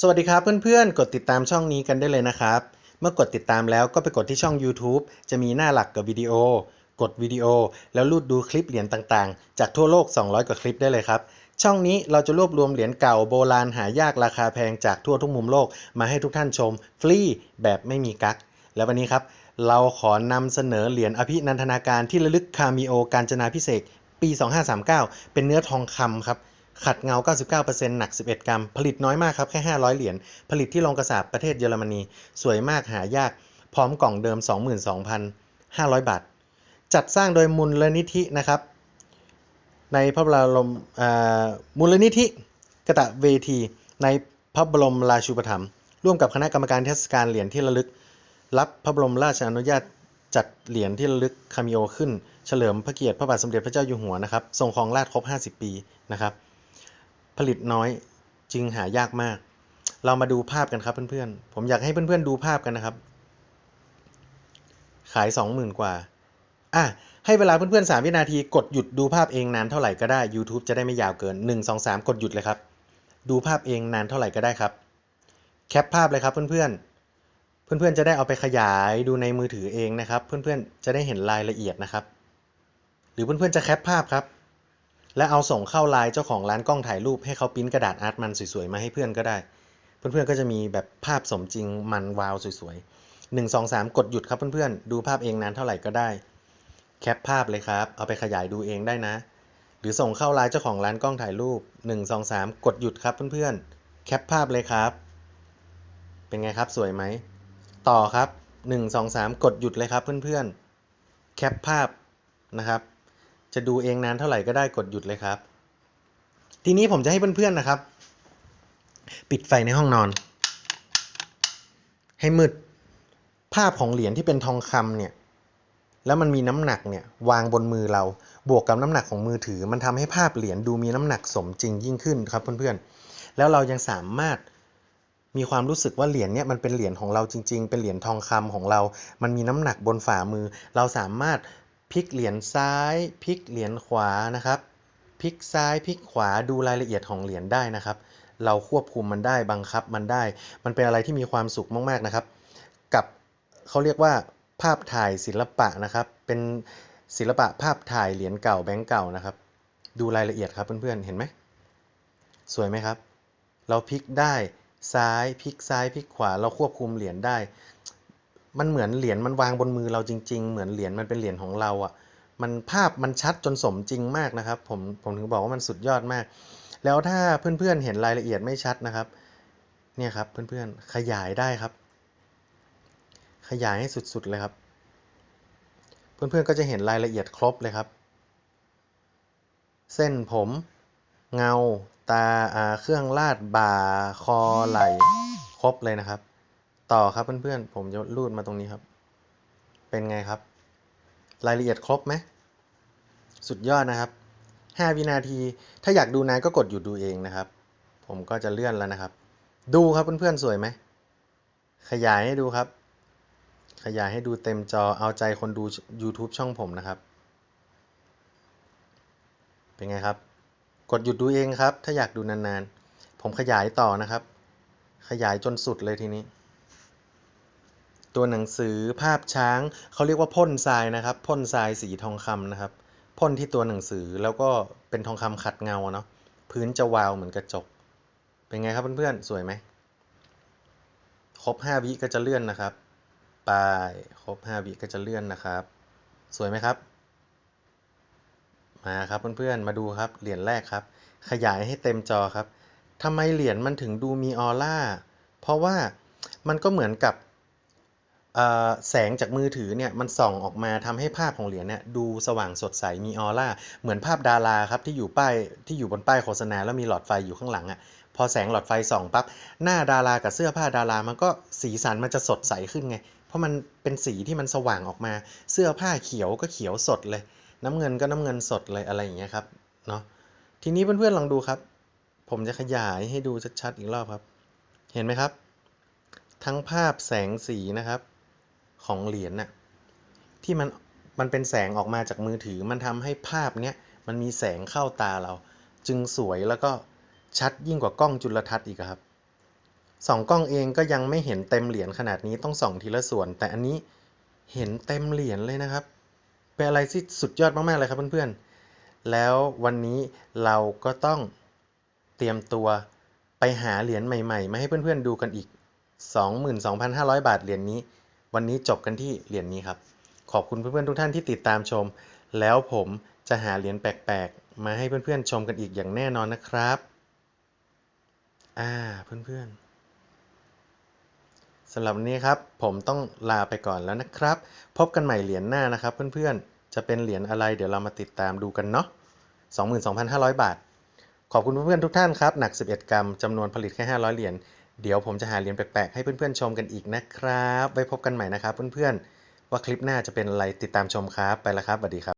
สวัสดีครับเพื่อนๆ กดติดตามช่องนี้กันได้เลยนะครับ เมื่อกดติดตามแล้วก็ไปกดที่ช่อง YouTube จะมีหน้าหลักกับวิดีโอ กดวิดีโอ แล้วลูดดูคลิปเหรียญต่างๆ จากทั่วโลก 200 กว่าคลิปได้เลยครับ ช่องนี้เราจะรวบรวมเหรียญเก่าโบราณหายากราคาแพงจากทั่วทุกมุมโลกมาให้ทุกท่านชม ฟรีแบบไม่มีกั๊กแล้ววันนี้ครับ เราขอนำเสนอเหรียญอภินันทนาการที่ระลึกคามิโอกาญจนาพิเศษปี 2539 เป็นเนื้อทองคำครับ ขัดเงา 99%หนัก 11 กรัม ผลิตน้อยมากครับ แค่ 500 เหรียญ ผลิตที่โรงกระสาบประเทศเยอรมนี สวยมากหายาก พร้อมกล่องเดิม 22,500 บาท จัดสร้างโดยมูลนิธินะครับ ในพระบรมมูลนิธิกตะเวที ในพระบรมราชูปถัมภ์ ร่วมกับคณะกรรมการเทศกาลเหรียญที่ระลึก รับพระบรมราชอนุญาตจัดเหรียญที่ระลึกคามิโอขึ้น เฉลิมพระเกียรติพระบาทสมเด็จพระเจ้าอยู่หัวนะครับ ทรงครองราชย์ครบ 50 ปีนะครับ ผลิตน้อยจึงหายากมาก เรามาดูภาพกันครับเพื่อนๆ ผมอยากให้เพื่อนๆดูภาพกันนะครับ ขาย 20,000 กว่า อะ ให้เวลาเพื่อนๆ 3 วินาทีกดหยุดดูภาพเองนานเท่าไหร่ก็ได้ YouTube จะได้ไม่ยาวเกิน 1 2 3 กดหยุดเลยครับ ดูภาพเองนานเท่าไหร่ก็ได้ครับ แคปภาพเลยครับเพื่อนๆเพื่อนๆ จะได้เอาไปขยายดูในมือถือเองนะครับ เพื่อนๆ จะได้เห็นรายละเอียดนะครับ หรือเพื่อนๆ จะแคปภาพครับ และเอาส่งเข้าไลน์เจ้าของร้านกล้องถ่ายรูปให้เขาปริ้นกระดาษอาร์ตมันสวยๆมาให้เพื่อนก็ได้ เพื่อนๆก็จะมีแบบภาพสมจริงมันวาวสวยๆหนึ่งสองสามกดหยุดครับเพื่อนๆ ดูภาพเองนานเท่าไหร่ก็ได้ แคปภาพเลยครับ เอาไปขยายดูเองได้นะ หรือส่งเข้าไลน์เจ้าของร้านกล้องถ่ายรูปหนึ่งสองสามกดหยุดครับเพื่อนๆ แคปภาพเลยครับ เป็นไงครับสวยไหม ต่อครับหนึ่งสองสามกดหยุดเลยครับเพื่อนๆ แคปภาพนะครับ จะดูเองนานเท่าไหร่ก็ได้กดหยุดเลยครับ ทีนี้ผมจะให้เพื่อนๆนะครับ ปิดไฟในห้องนอน ให้มืด ภาพของเหรียญที่เป็นทองคำเนี่ย แล้วมันมีน้ำหนักเนี่ยวางบนมือเรา บวกกับน้ำหนักของมือถือ มันทำให้ภาพเหรียญดูมีน้ำหนักสมจริงยิ่งขึ้นครับเพื่อนๆ แล้วเรายังสามารถมีความรู้สึกว่าเหรียญเนี่ยมันเป็นเหรียญของเราจริง ๆ เป็นเหรียญทองคำของเรา มันมีน้ำหนักบนฝ่ามือ เราสามารถ พลิกเหรียญซ้ายพลิกเหรียญขวานะครับพลิกซ้ายพลิกขวาดูรายละเอียดของเหรียญได้นะครับ เราควบคุมมันได้บังคับมันได้ มันเป็นอะไรที่มีความสุขมากๆนะครับ กับเขาเรียกว่า ภาพถ่ายศิลปะนะครับ เป็นศิลปะภาพถ่ายเหรียญเก่าแบงก์เก่านะครับ ดูรายละเอียดครับเพื่อนๆเห็นไหมสวยไหมครับ เราพลิกได้ซ้ายพลิกซ้ายพลิกขวาเราควบคุมเหรียญได้ มันเหมือนเหรียญมันวางบนมือเราจริง ๆ เหมือนเหรียญมันเป็นเหรียญของเราอะมันภาพมันชัดจนสมจริงมากนะครับ ผมผมถึงบอกว่ามันสุดยอดมาก แล้วถ้าเพื่อนๆเห็นรายละเอียดไม่ชัดนะครับ เนี่ยครับเพื่อนๆขยายได้ครับ ขยายให้สุดๆเลยครับ เพื่อนๆก็จะเห็นรายละเอียดครบเลยครับ เส้นผม เงา ตาอ่าเครื่องลาดบ่าคอไหล่ครบเลยนะครับ ต่อครับเพื่อนๆ ผมจะรูดมาตรงนี้ครับ เป็นไงครับ รายละเอียดครบไหม สุดยอดนะครับ 5 วินาที ถ้าอยากดูนานก็กดหยุดดูเองนะครับ ผมก็จะเลื่อนแล้วนะครับ ดูครับเพื่อนๆ สวยไหม ขยายให้ดูครับ ขยายให้ดูเต็มจอ เอาใจคนดู YouTube ช่องผมนะครับ เป็นไงครับ กดหยุดดูเองครับ ถ้าอยากดูนานๆ ผมขยายต่อนะครับ ขยายจนสุดเลยทีนี้ ตัวหนังสือภาพช้างเขาเรียกว่าพ่นทรายนะครับพ่นทรายสีทองคำนะครับพ่นที่ตัวหนังสือแล้วก็เป็นทองคำขัดเงาเนาะพื้นจะวาวเหมือนกระจก เป็นไงครับเพื่อนๆสวยไหมครบ5วิก็จะเลื่อนนะครับไปครบ5วิก็จะเลื่อนนะครับ สวยไหมครับ มาครับเพื่อนๆมาดูครับเหรียญแรกครับ ขยายให้เต็มจอครับทำไมเหรียญมันถึงดูมีออร่าเพราะว่ามันก็เหมือนกับ แสงจากมือถือเนี่ยมันส่องออกมาทำให้ภาพของเหรียญเนี่ยดูสว่างสดใสมีออร่าเหมือนภาพดาราครับที่อยู่ป้ายที่อยู่บนป้ายโฆษณาแล้วมีหลอดไฟอยู่ข้างหลังอะ่ะพอแสงหลอดไฟส่องปั๊บหน้าดารากับเสื้อผ้าดารามันก็สีสันมันจะสดใสขึ้นไง เพราะมันเป็นสีที่มันสว่างออกมา เสื้อผ้าเขียวก็เขียวสดเลย น้ำเงินก็น้ำเงินสดเลยอะไรอย่างเงี้ยครับเนาะทีนี้เพื่อนๆลองดูครับ ผมจะขยายให้ดูชัดๆอีกรอบครับ เห็นไหมครับ ทั้งภาพแสงสีนะครับ ของเหรียญน่ะที่มันมันเป็นแสงออกมาจากมือถือ มันทำให้ภาพเนี้ยมันมีแสงเข้าตาเรา จึงสวยแล้วก็ชัดยิ่งกว่ากล้องจุลทรรศน์อีกครับส่องกล้องเองก็ยังไม่เห็นเต็มเหรียญขนาดนี้ต้องส่องทีละส่วน แต่อันนี้เห็นเต็มเหรียญเลยนะครับ เป็นอะไรที่สุดยอดมากๆเลยครับเพื่อนๆ แล้ววันนี้เราก็ต้องเตรียมตัวไปหาเหรียญใหม่ๆ มาให้เพื่อนๆดูกันอีก 22,500 บาทเหรียญนี้ วันนี้จบกันที่เหรียญนี้ครับ ขอบคุณเพื่อนๆทุกท่านที่ติดตามชม แล้วผมจะหาเหรียญแปลกๆ มาให้เพื่อนๆชมกันอีกอย่างแน่นอนนะครับ อ่าเพื่อนๆสำหรับวันนี้ครับ ผมต้องลาไปก่อนแล้วนะครับ พบกันใหม่เหรียญหน้านะครับเพื่อนๆ จะเป็นเหรียญอะไรเดี๋ยวเรามาติดตามดูกันเนาะ22,500 บาท ขอบคุณเพื่อนๆทุกท่านครับ หนัก 11 กรัมจำนวนผลิตแค่ 500 เหรียญ เดี๋ยวผมจะหาเหรียญแปลกๆ ให้เพื่อนๆชมกันอีกนะครับ ไว้พบกันใหม่นะครับเพื่อนๆ ว่าคลิปหน้าจะเป็นอะไรติดตามชมครับ ไปแล้วครับสวัสดีครับ